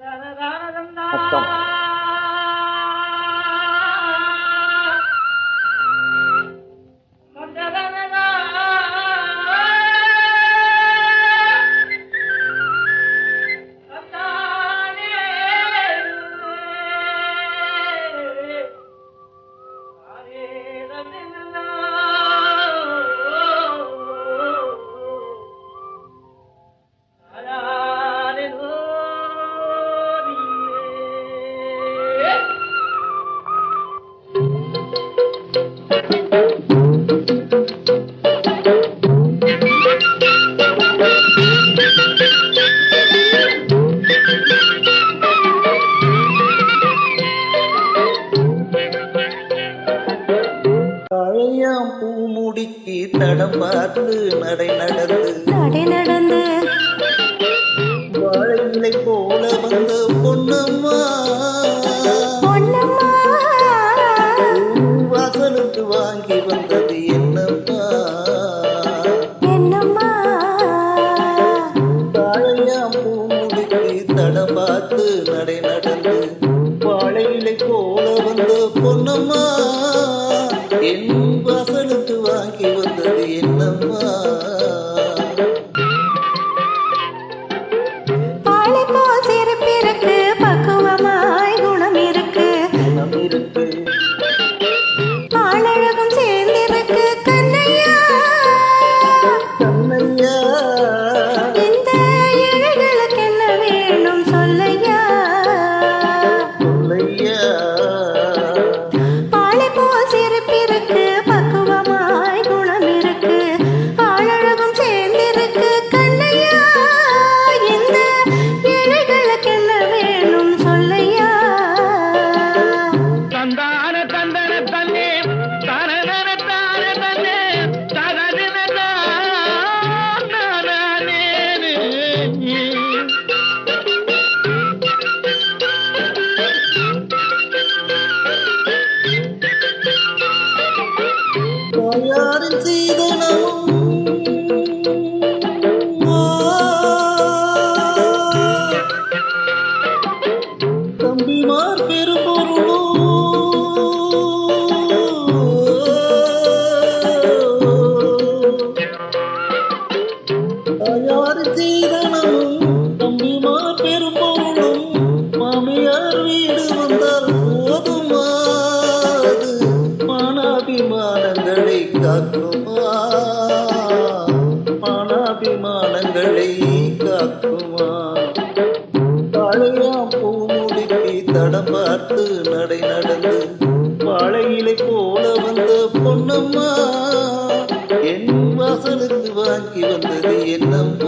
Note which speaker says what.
Speaker 1: కష్టం பழையாம் பூ முடிக்கு தடம் பார்த்து நடை நடந்து.
Speaker 2: நடை
Speaker 1: போல வந்த பொன்னம்மா. What. காக்குமா மனாபிமானங்களை காக்குமா பழையா பூமுடிக்கு தடம் பார்த்து நடை நடந்து பழையிலை போல வந்த பொன்னம்மா என் வாசலுக்கு வாங்கி வந்தது என்னம்மா?